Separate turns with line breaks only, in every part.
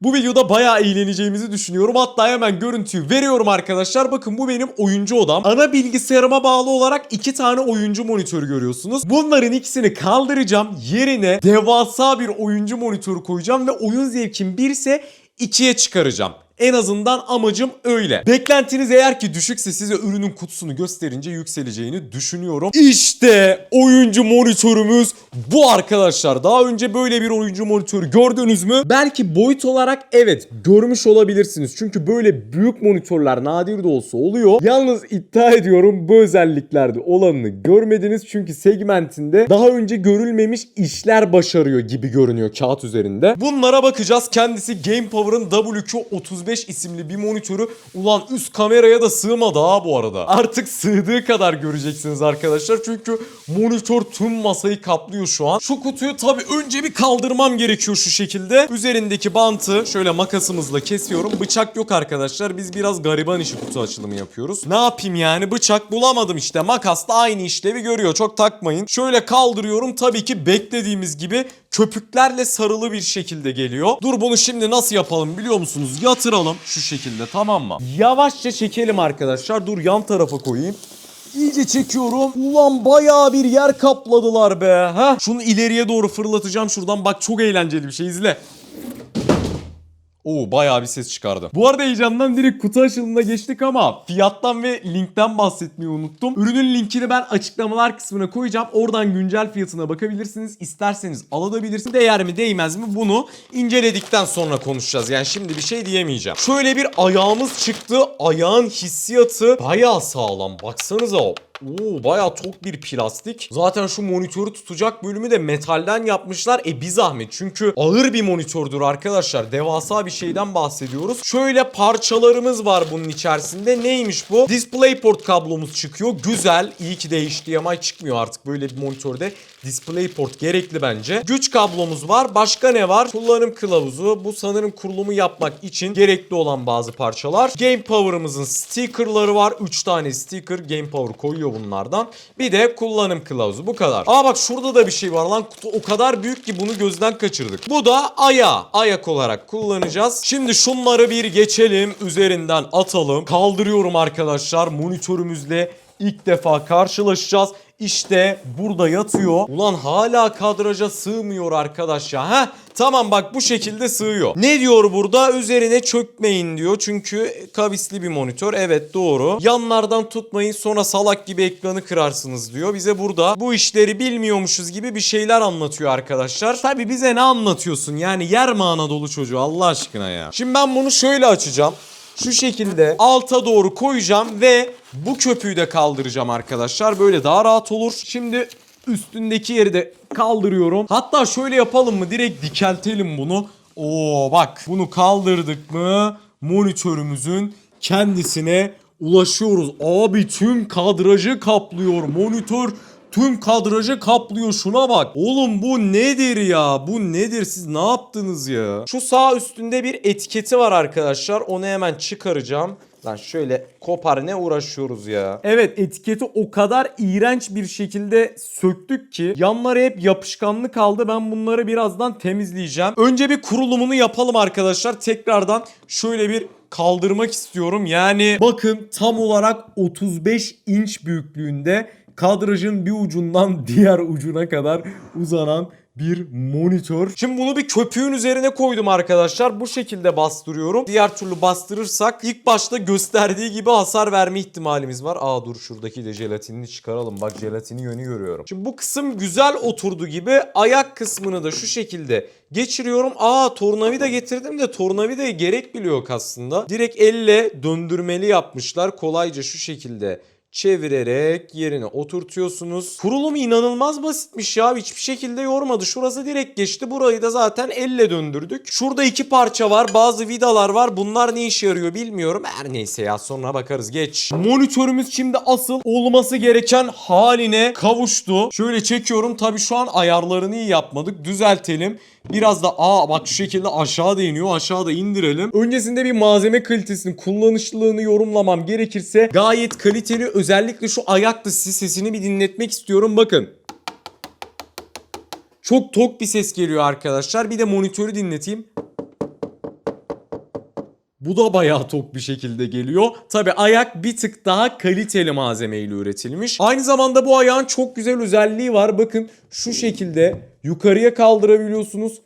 Bu videoda bayağı eğleneceğimizi düşünüyorum. Hatta hemen görüntüyü veriyorum arkadaşlar. Bakın bu benim oyuncu odam. Ana bilgisayarıma bağlı olarak iki tane oyuncu monitörü görüyorsunuz. Bunların ikisini kaldıracağım. Yerine devasa bir oyuncu monitörü koyacağım ve oyun zevkim 1 ise 2'ye çıkaracağım. En azından amacım öyle. Beklentiniz eğer ki düşükse size ürünün kutusunu gösterince yükseleceğini düşünüyorum. İşte oyuncu monitörümüz bu arkadaşlar. Daha önce böyle bir oyuncu monitörü gördünüz mü? Belki boyut olarak evet görmüş olabilirsiniz. Çünkü böyle büyük monitörler nadir de olsa oluyor. Yalnız iddia ediyorum bu özelliklerde olanını görmediniz. Çünkü segmentinde daha önce görülmemiş işler başarıyor gibi görünüyor kağıt üzerinde. Bunlara bakacağız. Kendisi Game Power'ın WQ35 isimli bir monitörü. Ulan üst kameraya da sığmadı ha bu arada. Artık sığdığı kadar göreceksiniz arkadaşlar. Çünkü monitör tüm masayı kaplıyor şu an. Şu kutuyu tabii önce bir kaldırmam gerekiyor şu şekilde. Üzerindeki bantı şöyle makasımızla kesiyorum. Bıçak yok arkadaşlar. Biz biraz gariban işi kutu açılımı yapıyoruz. Ne yapayım yani bıçak bulamadım işte. Makas da aynı işlevi görüyor. Çok takmayın. Şöyle kaldırıyorum. Tabii ki beklediğimiz gibi köpüklerle sarılı bir şekilde geliyor. Dur bunu şimdi nasıl yapalım biliyor musunuz? Yatıralım şu şekilde tamam mı? Yavaşça çekelim arkadaşlar. Dur yan tarafa koyayım. İyice çekiyorum. Ulan bayağı bir yer kapladılar be. Ha? Şunu ileriye doğru fırlatacağım şuradan. Bak çok eğlenceli bir şey izle. Oo bayağı bir ses çıkardı. Bu arada heyecandan direkt kutu açılımına geçtik ama fiyattan ve linkten bahsetmeyi unuttum. Ürünün linkini ben açıklamalar kısmına koyacağım. Oradan güncel fiyatına bakabilirsiniz. İsterseniz alabilirsiniz. Değer mi değmez mi bunu inceledikten sonra konuşacağız. Yani şimdi bir şey diyemeyeceğim. Şöyle bir ayağımız çıktı. Ayağın hissiyatı bayağı sağlam. Baksanıza. Oo bayağı tok bir plastik. Zaten şu monitörü tutacak bölümü de metalden yapmışlar. E bir zahmet. Çünkü ağır bir monitördür arkadaşlar. Devasa bir şeyden bahsediyoruz. Şöyle parçalarımız var bunun içerisinde. Neymiş bu? DisplayPort kablomuz çıkıyor. Güzel. İyi ki de HDMI çıkmıyor artık böyle bir monitörde. DisplayPort gerekli bence. Güç kablomuz var. Başka ne var? Kullanım kılavuzu. Bu sanırım kurulumu yapmak için gerekli olan bazı parçalar. Game Power'ımızın stickerları var. 3 tane sticker Game Power koyuyor bunlardan. Bir de kullanım kılavuzu. Bu kadar. Aa bak şurada da bir şey var lan. Kutu o kadar büyük ki bunu gözden kaçırdık. Bu da aya. Ayak olarak kullanacağız. Şimdi şunları bir geçelim. Üzerinden atalım. Kaldırıyorum arkadaşlar. Monitörümüzle ilk defa karşılaşacağız. İşte burada yatıyor. Ulan hala kadraja sığmıyor arkadaş ya. Tamam bak bu şekilde sığıyor. Ne diyor burada? Üzerine çökmeyin diyor. Çünkü kavisli bir monitör. Evet doğru. Yanlardan tutmayın sonra salak gibi ekranı kırarsınız diyor. Bize burada bu işleri bilmiyormuşuz gibi bir şeyler anlatıyor arkadaşlar. Tabi bize ne anlatıyorsun? Yani yer mi Anadolu çocuğu Allah aşkına ya. Şimdi ben bunu şöyle açacağım şu şekilde alta doğru koyacağım ve bu köpüğü de kaldıracağım arkadaşlar. Böyle daha rahat olur. Şimdi üstündeki yeri de kaldırıyorum. Hatta şöyle yapalım mı? Direkt dikeltelim bunu. Oo bak bunu kaldırdık mı monitörümüzün kendisine ulaşıyoruz. Abi tüm kadrajı kaplıyor monitör. Tüm kadrajı kaplıyor şuna bak. Oğlum bu nedir ya? Bu nedir? Siz ne yaptınız ya? Şu sağ üstünde bir etiketi var arkadaşlar. Onu hemen çıkaracağım. Lan şöyle kopar ne uğraşıyoruz ya. Evet etiketi o kadar iğrenç bir şekilde söktük ki yanları hep yapışkanlı kaldı. Ben bunları birazdan temizleyeceğim. Önce bir kurulumunu yapalım arkadaşlar. Tekrardan şöyle bir kaldırmak istiyorum. Yani bakın tam olarak 35 inç büyüklüğünde kadrajın bir ucundan diğer ucuna kadar uzanan bir monitör. Şimdi bunu bir köpüğün üzerine koydum arkadaşlar. Bu şekilde bastırıyorum. Diğer türlü bastırırsak ilk başta gösterdiği gibi hasar verme ihtimalimiz var. Aa dur şuradaki de jelatinini çıkaralım. Bak jelatini yönü görüyorum. Şimdi bu kısım güzel oturdu gibi ayak kısmını da şu şekilde geçiriyorum. Aa tornavida getirdim de tornavidaya gerek bile aslında. Direkt elle döndürmeli yapmışlar. Kolayca şu şekilde çevirerek yerine oturtuyorsunuz. Kurulumu inanılmaz basitmiş ya. Hiçbir şekilde yormadı. Şurası direkt geçti. Burayı da zaten elle döndürdük. Şurada iki parça var. Bazı vidalar var. Bunlar ne işe yarıyor bilmiyorum. Her neyse ya sonra bakarız. Geç. Monitörümüz şimdi asıl olması gereken haline kavuştu. Şöyle çekiyorum. Tabii şu an ayarlarını iyi yapmadık. Düzeltelim. Biraz da aa bak şu şekilde aşağıda iniyor. Aşağıda indirelim. Öncesinde bir malzeme kalitesini, kullanışlılığını yorumlamam gerekirse gayet kaliteli. Özellikle şu ayak sesini bir dinletmek istiyorum. Bakın. Çok tok bir ses geliyor arkadaşlar. Bir de monitörü dinleteyim. Bu da bayağı tok bir şekilde geliyor. Tabi ayak bir tık daha kaliteli malzemeyle üretilmiş. Aynı zamanda bu ayağın çok güzel özelliği var. Bakın şu şekilde yukarıya kaldırabiliyorsunuz.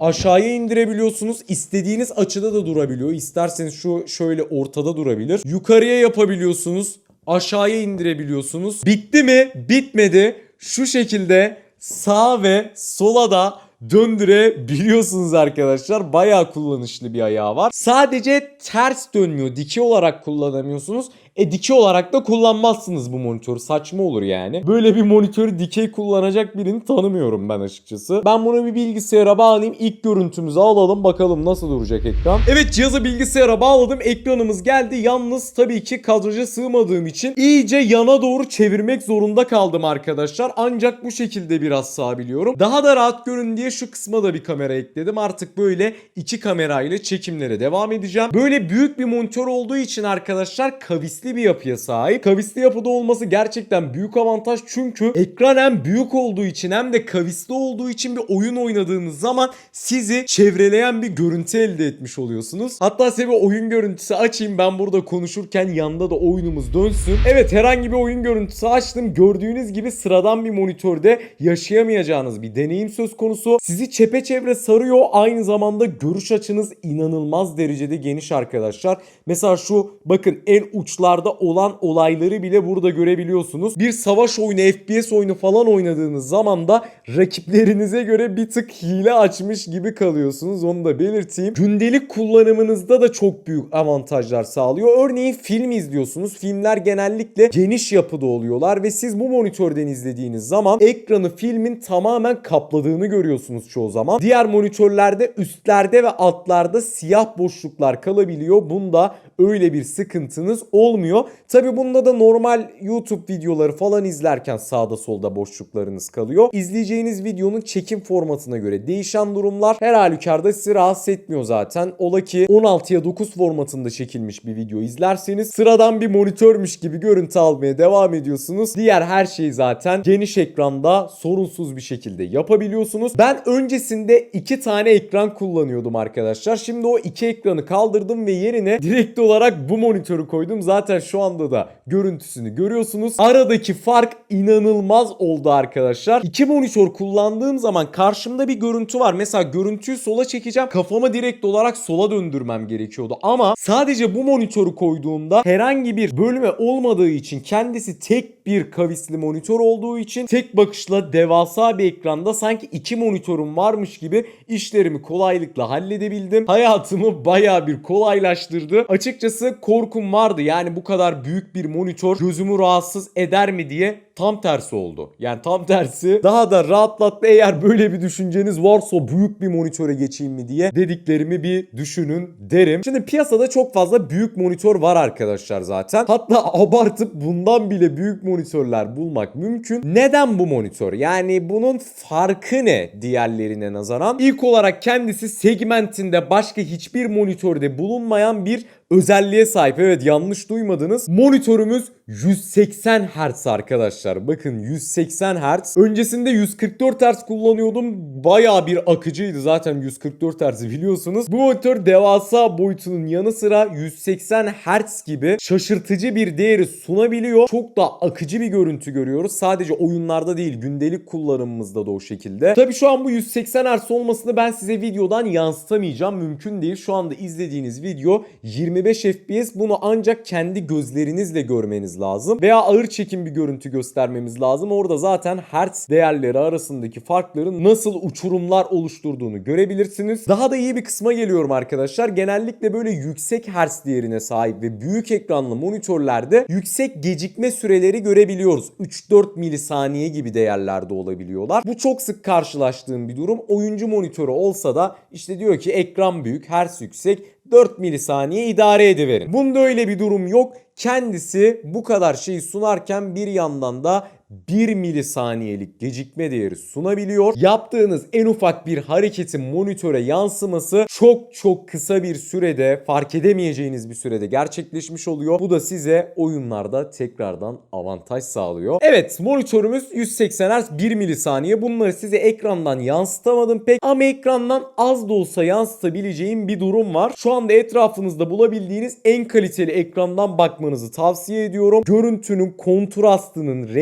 Aşağıya indirebiliyorsunuz. İstediğiniz açıda da durabiliyor. İsterseniz şu şöyle ortada durabilir. Yukarıya yapabiliyorsunuz. Aşağıya indirebiliyorsunuz. Bitti mi? Bitmedi. Şu şekilde sağ ve sola da döndürebiliyorsunuz arkadaşlar. Bayağı kullanışlı bir ayağı var. Sadece ters dönmüyor. Dikey olarak kullanamıyorsunuz. E dikey olarak da kullanmazsınız bu monitörü. Saçma olur yani. Böyle bir monitörü dikey kullanacak birini tanımıyorum ben açıkçası. Ben bunu bir bilgisayara bağlayayım. İlk görüntümüzü alalım. Bakalım nasıl duracak ekran. Evet cihazı bilgisayara bağladım. Ekranımız geldi. Yalnız tabii ki kadraja sığmadığım için iyice yana doğru çevirmek zorunda kaldım arkadaşlar. Ancak bu şekilde biraz sağabiliyorum. Daha da rahat görün diye şu kısma da bir kamera ekledim. Artık böyle iki kamerayla çekimlere devam edeceğim. Böyle büyük bir monitör olduğu için arkadaşlar kavisli bir yapıya sahip. Kavisli yapıda olması gerçekten büyük avantaj çünkü ekran hem büyük olduğu için hem de kavisli olduğu için bir oyun oynadığınız zaman sizi çevreleyen bir görüntü elde etmiş oluyorsunuz. Hatta size bir oyun görüntüsü açayım ben burada konuşurken yanında da oyunumuz dönsün. Evet herhangi bir oyun görüntüsü açtım. Gördüğünüz gibi sıradan bir monitörde yaşayamayacağınız bir deneyim söz konusu. Sizi çepeçevre sarıyor. Aynı zamanda görüş açınız inanılmaz derecede geniş arkadaşlar. Mesela şu bakın en uçlarda olan olayları bile burada görebiliyorsunuz. Bir savaş oyunu, FPS oyunu falan oynadığınız zaman da rakiplerinize göre bir tık hile açmış gibi kalıyorsunuz. Onu da belirteyim. Gündelik kullanımınızda da çok büyük avantajlar sağlıyor. Örneğin film izliyorsunuz. Filmler genellikle geniş yapıda oluyorlar ve siz bu monitörden izlediğiniz zaman ekranı filmin tamamen kapladığını görüyorsunuz çoğu zaman. Diğer monitörlerde üstlerde ve altlarda siyah boşluklar kalabiliyor. Bunda öyle bir sıkıntınız olmuyor. Tabi bunda da normal YouTube videoları falan izlerken sağda solda boşluklarınız kalıyor. İzleyeceğiniz videonun çekim formatına göre değişen durumlar her halükarda sizi rahatsız etmiyor zaten. Ola ki 16'ya 9 formatında çekilmiş bir video izlerseniz sıradan bir monitörmüş gibi görüntü almaya devam ediyorsunuz. Diğer her şeyi zaten geniş ekranda sorunsuz bir şekilde yapabiliyorsunuz. Ben öncesinde iki tane ekran kullanıyordum arkadaşlar. Şimdi o iki ekranı kaldırdım ve yerine direkt olarak bu monitörü koydum. Zaten şu anda da görüntüsünü görüyorsunuz. Aradaki fark inanılmaz oldu arkadaşlar. İki monitör kullandığım zaman karşımda bir görüntü var. Mesela görüntüyü sola çekeceğim. Kafama direkt olarak sola döndürmem gerekiyordu. Ama sadece bu monitörü koyduğumda herhangi bir bölme olmadığı için kendisi tek bir kavisli monitör olduğu için tek bakışla devasa bir ekranda sanki iki monitörüm varmış gibi işlerimi kolaylıkla halledebildim. Hayatımı baya bir kolaylaştırdı. Açıkçası korkum vardı. Yani bu kadar büyük bir monitör gözümü rahatsız eder mi diye tam tersi oldu. Yani tam tersi daha da rahatlattı eğer böyle bir düşünceniz varsa büyük bir monitöre geçeyim mi diye dediklerimi bir düşünün derim. Şimdi piyasada çok fazla büyük monitör var arkadaşlar zaten. Hatta abartıp bundan bile büyük monitörler bulmak mümkün. Neden bu monitör? Yani bunun farkı ne diğerlerine nazaran? İlk olarak kendisi segmentinde başka hiçbir monitörde bulunmayan bir özelliğe sahip. Evet yanlış duymadınız. Monitörümüz 180 Hz arkadaşlar. Bakın 180 Hz. Öncesinde 144 Hz kullanıyordum. Baya bir akıcıydı zaten 144 Hz'i biliyorsunuz. Bu monitör devasa boyutunun yanı sıra 180 Hz gibi şaşırtıcı bir değeri sunabiliyor. Çok da akıcı bir görüntü görüyoruz. Sadece oyunlarda değil gündelik kullanımımızda da o şekilde. Tabi şu an bu 180 Hz olmasını ben size videodan yansıtamayacağım. Mümkün değil. Şu anda izlediğiniz video 25 FPS. Bunu ancak kendi gözlerinizle görmeniz lazım. Veya ağır çekim bir görüntü göstermemiz lazım. Orada zaten hertz değerleri arasındaki farkların nasıl uçurumlar oluşturduğunu görebilirsiniz. Daha da iyi bir kısma geliyorum arkadaşlar. Genellikle böyle yüksek hertz değerine sahip ve büyük ekranlı monitörlerde yüksek gecikme süreleri görebiliyoruz. 3-4 milisaniye gibi değerlerde olabiliyorlar. Bu çok sık karşılaştığım bir durum. Oyuncu monitörü olsa da işte diyor ki ekran büyük, hertz yüksek, 4 milisaniye idare ediverin. Bunda öyle bir durum yok. Kendisi bu kadar şeyi sunarken bir yandan da 1 milisaniyelik gecikme değeri sunabiliyor. Yaptığınız en ufak bir hareketin monitöre yansıması çok çok kısa bir sürede fark edemeyeceğiniz bir sürede gerçekleşmiş oluyor. Bu da size oyunlarda tekrardan avantaj sağlıyor. Evet monitörümüz 180 Hz 1 milisaniye. Bunları size ekrandan yansıtamadım pek ama ekrandan az da olsa yansıtabileceğim bir durum var. Şu anda etrafınızda bulabildiğiniz en kaliteli ekrandan bakmanızı tavsiye ediyorum. Görüntünün kontrastının,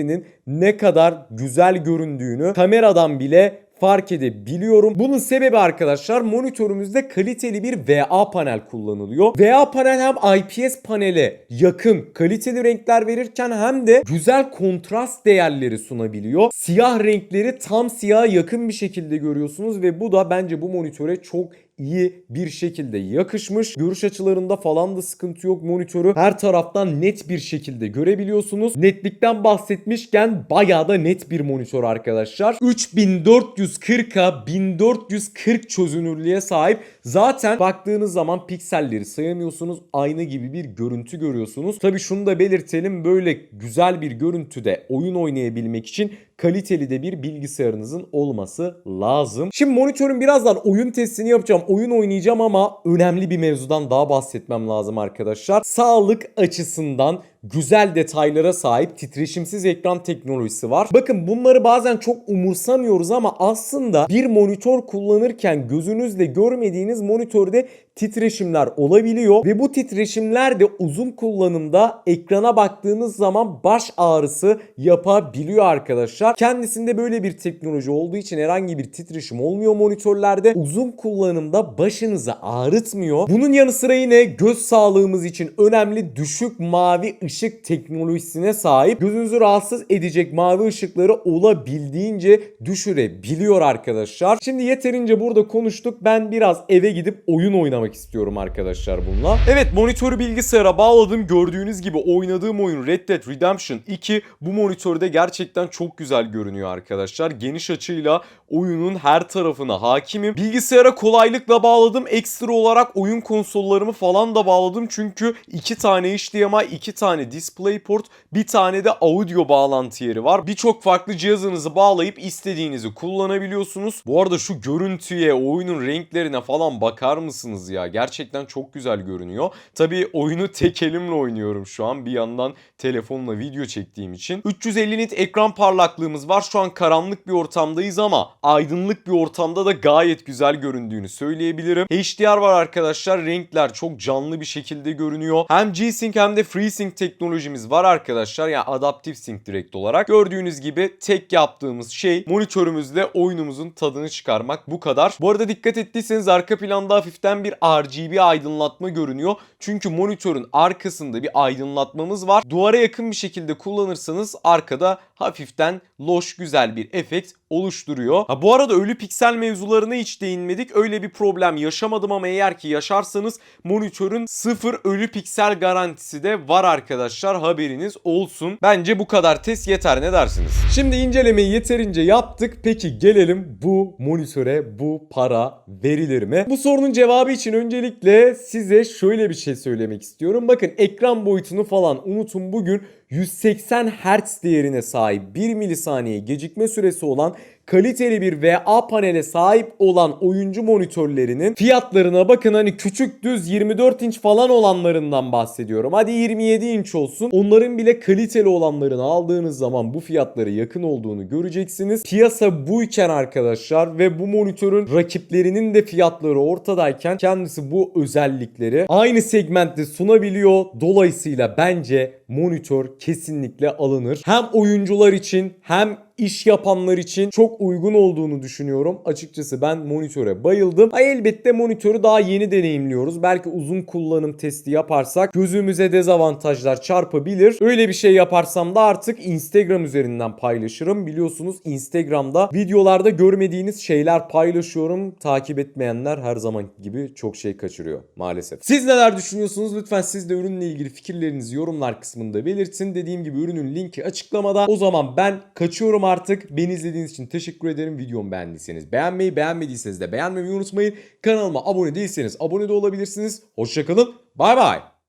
renklerinin ne kadar güzel göründüğünü kameradan bile fark edebiliyorum. Bunun sebebi arkadaşlar monitörümüzde kaliteli bir VA panel kullanılıyor. VA panel hem IPS panele yakın kaliteli renkler verirken hem de güzel kontrast değerleri sunabiliyor. Siyah renkleri tam siyaha yakın bir şekilde görüyorsunuz ve bu da bence bu monitöre çok iyi bir şekilde yakışmış. Görüş açılarında falan da sıkıntı yok. Monitörü her taraftan net bir şekilde görebiliyorsunuz. Netlikten bahsetmişken bayağı da net bir monitör arkadaşlar. 3440'a 1440 çözünürlüğe sahip. Zaten baktığınız zaman pikselleri sayamıyorsunuz. Ayna gibi bir görüntü görüyorsunuz. Tabi şunu da belirtelim. Böyle güzel bir görüntüde oyun oynayabilmek için kaliteli de bir bilgisayarınızın olması lazım. Şimdi monitörün birazdan oyun testini yapacağım. Oyun oynayacağım ama önemli bir mevzudan daha bahsetmem lazım arkadaşlar. Sağlık açısından güzel detaylara sahip titreşimsiz ekran teknolojisi var. Bakın bunları bazen çok umursamıyoruz ama aslında bir monitör kullanırken gözünüzle görmediğiniz monitörde titreşimler olabiliyor ve bu titreşimler de uzun kullanımda ekrana baktığınız zaman baş ağrısı yapabiliyor arkadaşlar. Kendisinde böyle bir teknoloji olduğu için herhangi bir titreşim olmuyor monitörlerde. Uzun kullanımda başınızı ağrıtmıyor. Bunun yanı sıra yine göz sağlığımız için önemli düşük mavi ışık teknolojisine sahip. Gözünüzü rahatsız edecek mavi ışıkları olabildiğince düşürebiliyor arkadaşlar. Şimdi yeterince burada konuştuk. Ben biraz eve gidip oyun oynamak istiyorum arkadaşlar bununla. Evet monitörü bilgisayara bağladım. Gördüğünüz gibi oynadığım oyun Red Dead Redemption 2 bu monitörde gerçekten çok güzel görünüyor arkadaşlar. Geniş açıyla oyunun her tarafına hakimim. Bilgisayara kolaylıkla bağladım. Ekstra olarak oyun konsollarımı falan da bağladım. Çünkü iki tane HDMI, iki tane DisplayPort, bir tane de audio bağlantı yeri var. Birçok farklı cihazınızı bağlayıp istediğinizi kullanabiliyorsunuz. Bu arada şu görüntüye, oyunun renklerine falan bakar mısınız ya? Gerçekten çok güzel görünüyor. Tabii oyunu tek elimle oynuyorum şu an. Bir yandan telefonla video çektiğim için. 350 nit ekran parlaklığımız var. Şu an karanlık bir ortamdayız ama aydınlık bir ortamda da gayet güzel göründüğünü söyleyebilirim. HDR var arkadaşlar. Renkler çok canlı bir şekilde görünüyor. Hem G-Sync hem de FreeSync teknolojimiz var arkadaşlar. Yani adaptif sync direkt olarak. Gördüğünüz gibi tek yaptığımız şey monitörümüzle oyunumuzun tadını çıkarmak. Bu kadar. Bu arada dikkat ettiyseniz arka planda hafiften bir RGB aydınlatma görünüyor. Çünkü monitörün arkasında bir aydınlatmamız var. Duvara yakın bir şekilde kullanırsanız arkada hafiften loş güzel bir efekt oluşturuyor. Ha bu arada ölü piksel mevzularına hiç değinmedik. Öyle bir problem yaşamadım ama eğer ki yaşarsanız monitörün sıfır ölü piksel garantisi de var arkadaşlar. Haberiniz olsun. Bence bu kadar test yeter ne dersiniz? Şimdi incelemeyi yeterince yaptık. Peki gelelim bu monitöre bu para verilir mi? Bu sorunun cevabı için öncelikle size şöyle bir şey söylemek istiyorum. Bakın ekran boyutunu falan unutun bugün 180 Hz değerine sahip 1 milisaniye gecikme süresi olan kaliteli bir VA panele sahip olan oyuncu monitörlerinin fiyatlarına bakın hani küçük düz 24 inç falan olanlarından bahsediyorum. Hadi 27 inç olsun. Onların bile kaliteli olanlarını aldığınız zaman bu fiyatlara yakın olduğunu göreceksiniz. Piyasa buyken arkadaşlar ve bu monitörün rakiplerinin de fiyatları ortadayken kendisi bu özellikleri aynı segmentte sunabiliyor. Dolayısıyla bence monitör kesinlikle alınır. Hem oyuncular için hem iş yapanlar için çok uygun olduğunu düşünüyorum. Açıkçası ben monitöre bayıldım. Ha, elbette monitörü daha yeni deneyimliyoruz. Belki uzun kullanım testi yaparsak gözümüze dezavantajlar çarpabilir. Öyle bir şey yaparsam da artık Instagram üzerinden paylaşırım. Biliyorsunuz Instagram'da videolarda görmediğiniz şeyler paylaşıyorum. Takip etmeyenler her zaman gibi çok şey kaçırıyor maalesef. Siz neler düşünüyorsunuz? Lütfen siz de ürünle ilgili fikirlerinizi yorumlar kısmında belirtin. Dediğim gibi ürünün linki açıklamada. O zaman ben kaçıyorum artık. Beni izlediğiniz için teşekkür ederim. Videomu beğendiyseniz beğenmeyi, beğenmediyseniz de beğenmeyi unutmayın. Kanalıma abone değilseniz abone de olabilirsiniz. Hoşçakalın. Bay bay.